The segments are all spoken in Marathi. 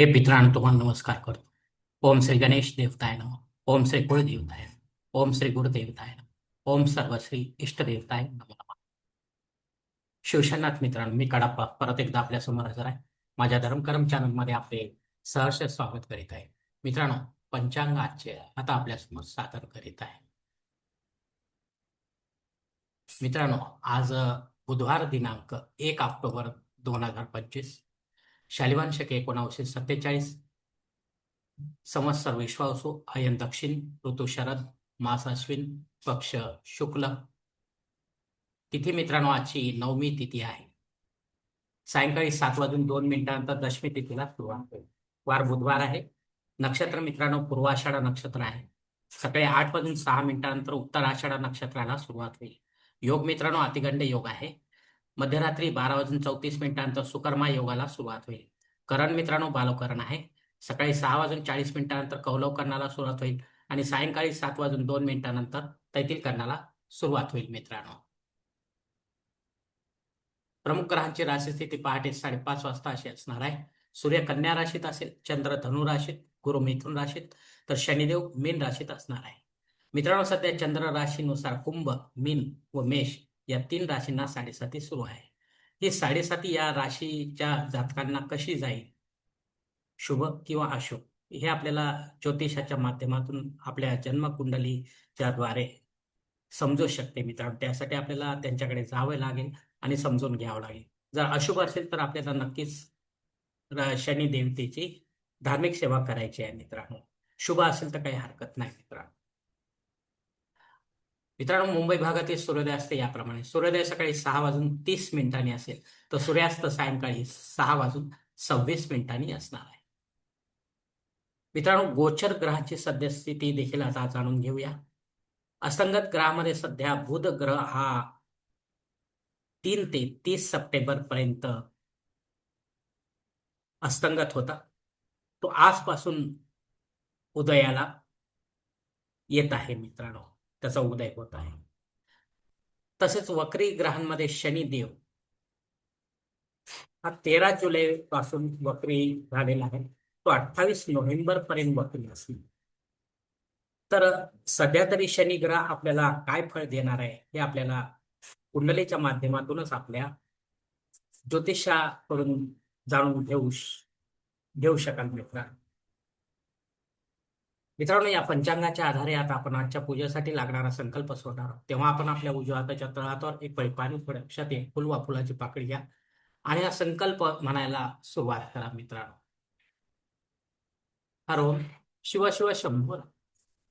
हे मित्रांनो तुम्हाला नमस्कार करतो. ओम श्री गणेश देवताय नमः. ओम श्री कुळदेवताय ओम श्री गुरुदेवताय नमः. ओम सर्वश्री इष्टदेवताय नमः. शिवशनाथ मित्रांनो मी कडाप्पा परत एकदा आपल्यासमोर हजर आहे. माझ्या धर्मकर्म चॅनलमध्ये आपले सहर्ष स्वागत करीत आहे. मित्रांनो पंचांग आजचे आता आपल्यासमोर सादर करीत आहे. मित्रांनो आज बुधवार दिनांक एक ऑक्टोबर दोन हजार पंचवीस. शालिवान शके एकोणावीसशे सत्तेचाळीस. संवत्सर विश्वासू अयन दक्षिण ऋतू शरद मास अश्विन पक्ष शुक्ल. तिथी मित्रांनो आजची नवमी तिथी आहे. सायंकाळी सात वाजून दोन मिनिटानंतर दशमी तिथीला सुरुवात होईल. वार बुधवार आहे. नक्षत्र मित्रांनो पूर्वाषाढा नक्षत्र आहे. सकाळी आठ वाजून सहा मिनिटानंतर उत्तराषाढ नक्षत्राला सुरुवात होईल. योग मित्रांनो अतिगंड योग आहे. मध्यरात्री बारा वाजून चौतीस मिनिटांचा सुकर्मा योगाला सुरुवात होईल. करण मित्रांनो बालवकरण आहे. सकाळी सहा वाजून चाळीस मिनिटानंतर कौलव करणाला सुरुवात होईल आणि सायंकाळी सात वाजून दोन मिनिटानंतर तैतील करण्याला सुरुवात होईल मित्रांनो. प्रमुख ग्रहांची राशी स्थिती पहाटे साडेपाच वाजता अशी असणार आहे. सूर्य कन्या राशीत असेल चंद्र धनु राशीत गुरु मिथुन राशीत तर शनिदेव मीन राशीत असणार आहे. मित्रांनो सध्या चंद्र राशीनुसार कुंभ मीन व मेष या तीन राशींना साडेसाती सुरू आहे. ही साडेसाती या राशीच्या जातकांना कशी जाईल? शुभ किंवा अशुभ? हे आपल्याला ज्योतिषाच्या माध्यमातून आपल्या जन्मकुंडलीच्या द्वारे समजू शकते मित्रांनो. त्यासाठी आपल्याला त्यांच्याकडे जावे लागेल आणि समजून घ्यावं लागेल. जर अशुभ असेल तर आपल्याला नक्कीच शनी देवतेची धार्मिक सेवा करायची आहे मित्रांनो. शुभ असेल तर काही हरकत नाही मित्रांनो. मित्रांनो मुंबई भागातील सूर्योदय असते याप्रमाणे. सूर्योदय सकाळी सहा वाजून तीस मिनिटांनी असेल तर सूर्यास्त सायंकाळी सहा वाजून सव्वीस मिनिटांनी असणार आहे. मित्रांनो गोचर ग्रहाची सद्यस्थिती देखील आता जाणून घेऊया. असंगत ग्रहामध्ये सध्या बुध ग्रह हा तीन ते तीस सप्टेंबर पर्यंत अस्तंगत होता. तो आजपासून उदयाला येत आहे मित्रांनो. त्याचा उदय होत आहे. तसेच वक्री ग्रहांमध्ये शनिदेव हा तेरा जुलै पासून वक्री झालेला आहे. तो अठ्ठावीस नोव्हेंबर पर्यंत वक्री असेल तर सध्या तरी शनी ग्रह आपल्याला काय फळ देणार आहे हे आपल्याला कुंडलीच्या माध्यमातूनच आपल्या ज्योतिषाकडून जाणून घेऊ घेऊ शकाल मित्रांनो मित्रांनो या पंचांगाच्या आधारे आता आपण आजच्या पूजेसाठी लागणारा संकल्प सोडणार आहोत. तेव्हा आपण आपल्या उजव्या हाताच्या एक पळी पाणी थोड्या लक्षात एक फुल वा फुलाची पाकळी घ्या. आणि हा संकल्प म्हणायला सुरुवात करा मित्रांनो. हरोम शिव शिव शंभर.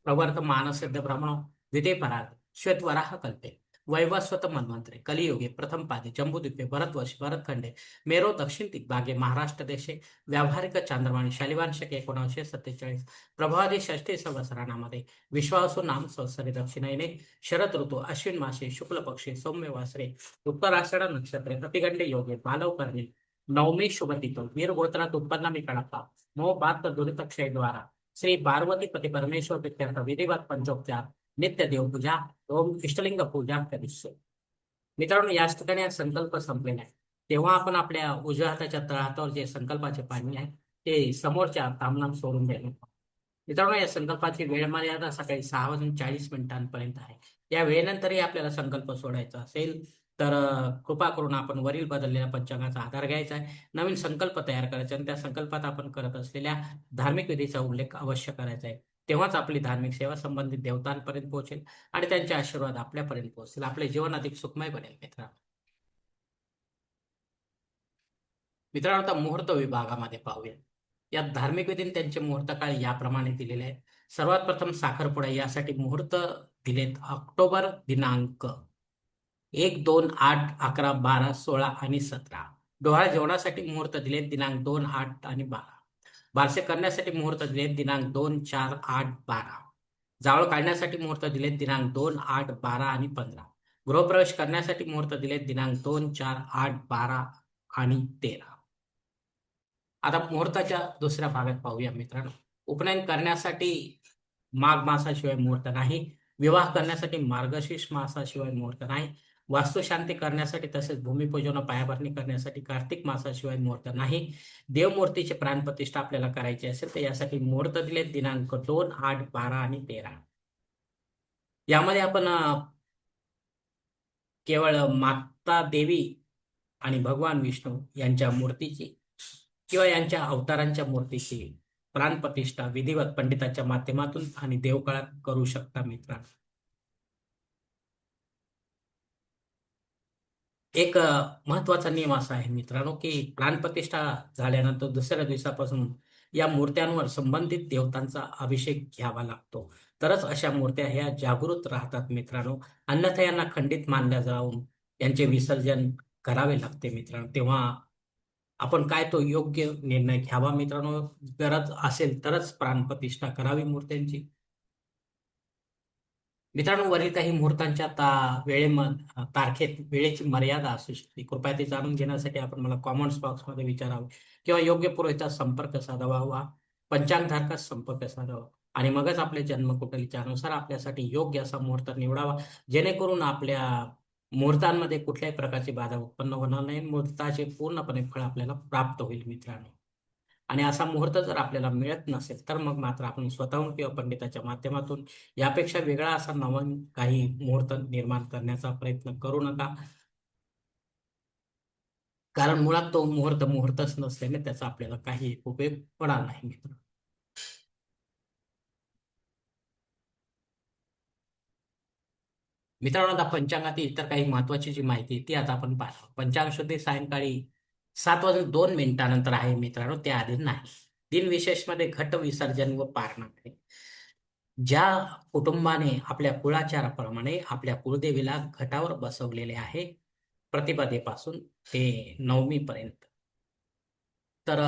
प्रवर्त मानसिद्ध ब्राह्मण द्वितीय पराग श्वेतवराह कल्पे. वैवस्वत मन्वंतरे कलियुगे प्रथम पादे जम्बुद्वीपे भरतवर्ष भरतखंडे मेरो दक्षिण दिग्भागे महाराष्ट्र देशे व्यावहारिक चांद्रवाणी शालिवांशक एकोणीसशे सत्तेचाळीस प्रभादे षष्ठी संवत्सरामध्ये विश्वासू नाम संवत्सरे दक्षिणेने शरद ऋतू अश्विन मासे शुक्ल पक्षी सौम्य वासरे उत्तराषाढ नक्षत्रे प्रतिगंडे योगे बालव करणे नवमी शुभतिथो वीर गोत्रात उत्पन्न मी कळपा मो बात दुरित द्वारा श्री पार्वती पती परमेश्वर प्रित्यर्थ विधिवत पंचोपचार नित्य देवपूजा ओम इष्टलिंग पूजा करिष्ये. मित्रांनो याच ठिकाणी संकल्प संपलेला आहे. तेव्हा आपण आपल्या उजव्या हाताच्या तळहातावर जे संकल्पाचे पाणी आहे ते समोरच्या तामनाम सोडून द्यायला मित्रांनो या संकल्पाची वेळ मर्यादा सकाळी सहा वाजून चाळीस मिनिटांपर्यंत आहे. या वेळेनंतरही आपल्याला संकल्प सोडायचा असेल तर कृपा करून आपण वरील बदललेल्या पंचांगाचा आधार घ्यायचा आहे. नवीन संकल्प तयार करायचा आणि त्या संकल्पात आपण करत असलेल्या धार्मिक विधीचा उल्लेख अवश्य करायचा आहे. तेव्हाच आपली धार्मिक सेवा संबंधित देवतांपर्यंत पोहोचेल आणि त्यांचे आशीर्वाद आपल्यापर्यंत पोहोचतील. आपले जीवन अधिक सुखमय बनेल मित्रांनो. मित्रांनो आता मुहूर्त विभागामध्ये पाहूया. यात धार्मिक विधीने त्यांचे मुहूर्त काळ याप्रमाणे दिलेले आहेत. सर्वात प्रथम साखरपुडा यासाठी मुहूर्त दिलेत ऑक्टोबर दिनांक एक दोन आठ अकरा बारा सोळा आणि सतरा. डोहाळ जेवणासाठी मुहूर्त दिलेत दिनांक दोन आठ आणि बारा. बारसे करण्यासाठी मुहूर्त दिलेत दिनांक दोन चार आठ बारा. जावळ काढण्यासाठी मुहूर्त दिलेत दिनांक दोन आठ बारा आणि पंधरा. गृहप्रवेश करण्यासाठी मुहूर्त दिलेत दिनांक दोन चार आठ बारा आणि तेरा. आता मुहूर्ताच्या दुसऱ्या भागात पाहूया मित्रांनो. उपनयन करण्यासाठी माघ मासाशिवाय मुहूर्त नाही. विवाह करण्यासाठी मार्गशीर्ष मासाशिवाय मुहूर्त नाही. वास्तुशांती करण्यासाठी तसेच भूमिपूजन पायाभरणी करण्यासाठी कार्तिक मासाशिवाय मुहूर्त नाही. देवमूर्तीची प्राणप्रतिष्ठा आपल्याला करायची असेल तर यासाठी मुहूर्त दिले दिनांक दोन आठ बारा आणि तेरा. यामध्ये आपण केवळ माता देवी आणि भगवान विष्णू यांच्या मूर्तीची किंवा यांच्या अवतारांच्या मूर्तीची प्राणप्रतिष्ठा विधिवत पंडिताच्या माध्यमातून आणि देवकाळात करू शकता मित्रांनो. एक महत्त्वाचा नियम असा आहे मित्रांनो की प्राणप्रतिष्ठा झाल्यानंतर दुसऱ्या दिवसापासून या मूर्त्यांवर संबंधित देवतांचा अभिषेक घ्यावा लागतो. तरच अशा मूर्त्या ह्या जागृत राहतात मित्रांनो. अन्यथा यांना खंडित मानल्या जाऊन यांचे विसर्जन करावे लागते मित्रांनो. तेव्हा आपण काय तो योग्य निर्णय घ्यावा मित्रांनो? गरज असेल तरच प्राणप्रतिष्ठा करावी मूर्त्यांची. मित्रांनो वरील काही मुहूर्तांच्या ता वेळे तारखेत वेळेची मर्यादा असू शकते. कृपया ते जाणून घेण्यासाठी आपण मला कॉमेंट्स बॉक्समध्ये विचारावे किंवा योग्य पुरोहिता संपर्क साधावा वा पंचांगधारकास संपर्क साधावा. आणि मगच आपल्या जन्मकुंडलीच्या अनुसार आपल्यासाठी योग्य असा मुहूर्त निवडावा जेणेकरून आपल्या मुहूर्तांमध्ये कुठल्याही प्रकारची बाधा उत्पन्न होणार नाही मुहूर्ताचे पूर्णपणे फळ आपल्याला प्राप्त होईल मित्रांनो. आणि असा मुहूर्त जर आपल्याला मिळत नसेल तर मग मात्र आपण स्वतःहून किंवा पंडिताच्या माध्यमातून यापेक्षा वेगळा असा नवीन काही मुहूर्त निर्माण करण्याचा प्रयत्न करू नका. कारण मुळात तो मुहूर्त मुहूर्तच नसल्याने त्याचा आपल्याला काही उपयोग पडणार नाही मित्र. मित्रांनो आता पंचांगातील इतर काही महत्वाची जी माहिती आहे ती आता आपण पाहतो पंचांग शुद्धी सायंकाळी सात वाजून दोन मिनिटानंतर आहे मित्रांनो त्याआधी नाही. दिनविशेषमध्ये घट विसर्जन व पारणा आहे ज्या कुटुंबाने आपल्या कुळाचाराप्रमाणे आपल्या कुळदेवीला घटावर बसवलेले आहे प्रतिपदेपासून ते नवमीपर्यंत. तर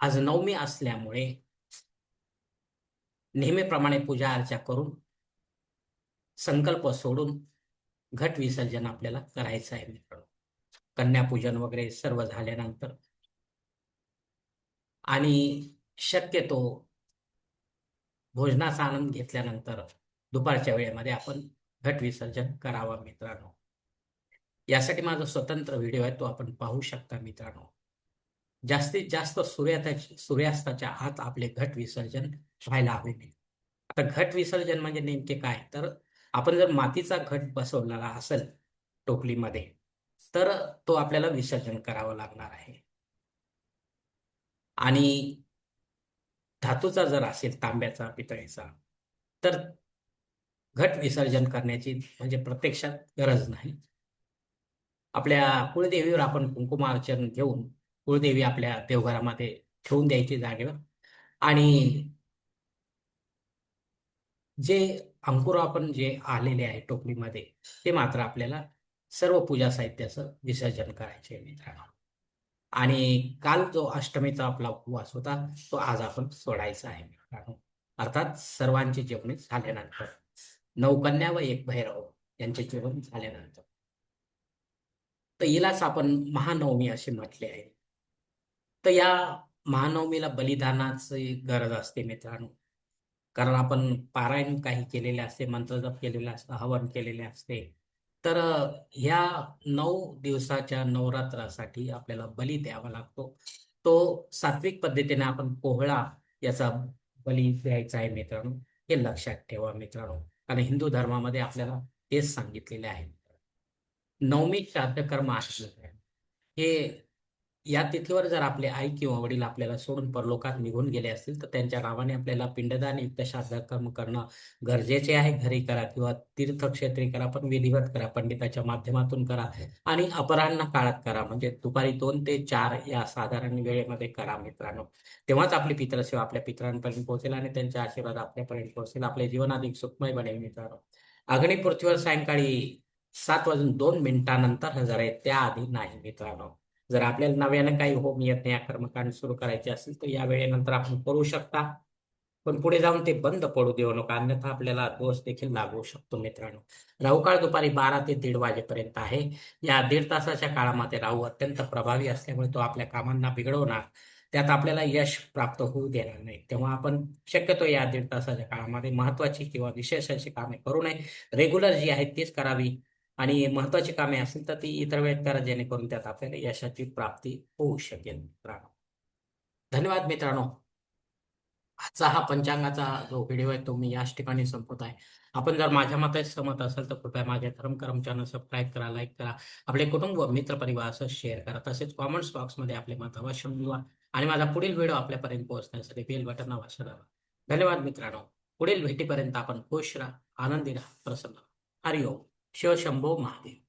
आज नवमी असल्यामुळे नेहमीप्रमाणे पूजा अर्चा करून संकल्प सोडून घट विसर्जन आपल्याला करायचं आहे. कन्यापूजन वगैरे सर्व झाल्यानंतर. आणि शक्यतो भोजनाचा आनंद घेतल्यानंतर दुपारच्या वेळेमध्ये आपण घट विसर्जन करावा मित्रांनो. यासाठी माझा स्वतंत्र व्हिडिओ आहे तो आपण पाहू शकता मित्रांनो. जास्तीत जास्त सूर्याच्या सूर्यास्ताच्या आत आपले घट विसर्जन व्हायला हवे. आता घट विसर्जन म्हणजे नेमके काय? तर आपण जर मातीचा घट बसवलेला असेल टोपलीमध्ये तर तो आपल्याला विसर्जन करावा लागणार आहे. आणि धातूचा जर असेल तांब्याचा पितळेचा तर घट विसर्जन करण्याची म्हणजे प्रत्यक्षात गरज नाही. आपल्या कुळदेवीवर आपण कुंकुमार्चन घेऊन कुळदेवी आपल्या देवघरामध्ये ठेवून द्यायची जागेवर. आणि जे अंकुर आपण जे आलेले आहे टोपलीमध्ये ते मात्र आपल्याला सर्व पूजा साहित्याचं विसर्जन करायचे मित्रांनो. आणि काल जो अष्टमीचा आपला उपवास होता तो आज आपण सोडायचा आहे मित्रांनो. अर्थात सर्वांचे जेवणी झाल्यानंतर नवकन्या व एक भैरव यांचे जेवण झाल्यानंतर. तर हिलाच आपण महानवमी असे म्हटले आहे. तर या महानवमीला बलिदानाची गरज असते मित्रांनो. कारण आपण पारायण काही केलेले असते मंत्रजप केलेले असतं हवन केलेले असते तर ह्या नऊ दिवसाच्या नवरात्रासाठी आपल्याला बली द्यावा लागतो. तो सात्विक पद्धतीने आपण कोहळा याचा बली द्यायचा आहे मित्रांनो. हे लक्षात ठेवा मित्रांनो. कारण हिंदू धर्मामध्ये आपल्याला तेच सांगितलेले आहे नवमी श्राद्ध कर्म आहे हे या तिथीवर जर आपले आई किंवा वडील आपल्याला सोडून परलोकात निघून गेले असतील तर त्यांच्या नावाने आपल्याला पिंडदान युक्त कर्म करणं गरजेचे आहे. घरी करा किंवा तीर्थक्षेत्री करा पण विधिवत करा पंडिताच्या माध्यमातून करा आणि अपराह्न काळात करा. म्हणजे दुपारी दोन ते चार या साधारण वेळेमध्ये करा मित्रांनो. तेव्हाच आपली पितरसेवा आपल्या पितरांपर्यंत पोहोचेल आणि त्यांचे आशीर्वाद आपल्यापर्यंत पोहोचेल. आपले जीवन अधिक सुखमय बनेल मित्रांनो. अग्नी पृथ्वीवर सायंकाळी सात वाजून दोन मिनिटानंतर हजर आहे त्याआधी नाही मित्रांनो. जर आपल्याला नव्यानं काही होम येत नाही कर्मकांड सुरू करायचे असेल तर या वेळेनंतर आपण करू शकता. पण पुढे जाऊन ते बंद पडू देऊ नका. अन्यथा आपल्याला दोष देखील लागू शकतो मित्रांनो. राहू काळ दुपारी बारा ते दीड वाजेपर्यंत आहे. या दीड तासाच्या काळामध्ये राहू अत्यंत प्रभावी असल्यामुळे तो आपल्या कामांना बिघडवणार. त्यात आपल्याला यश प्राप्त होऊ देणार नाही. तेव्हा आपण शक्यतो या दीड तासाच्या काळामध्ये महत्वाची किंवा विशेष अशी कामे करू नये. रेग्युलर जी आहेत तीच करावी. आणि महत्वाची कामे असतील तर ती इतर वेळेत करा जेणेकरून त्यात आपल्याला यशाची प्राप्ती होऊ शकेल. मित्रांनो धन्यवाद मित्रांनो. आजचा हा पंचांगाचा जो व्हिडिओ आहे तो मी याच ठिकाणी संपवत आहे. आपण जर माझ्या मताच सहमत असेल तर कृपया माझ्या धर्मकर्म चॅनल सबस्क्राईब करा लाईक करा. आपले कुटुंब व मित्र असं शेअर करा. तसेच कॉमेंट्स बॉक्समध्ये आपले मत अवश्य नोंदवा आणि माझा पुढील व्हिडिओ आपल्यापर्यंत पोहोचण्यासाठी बेल बटन अवश्य दाबा धन्यवाद मित्रांनो. पुढील भेटीपर्यंत आपण खुश राहा आनंदी राहा प्रसन्न राहा. 小强包马丁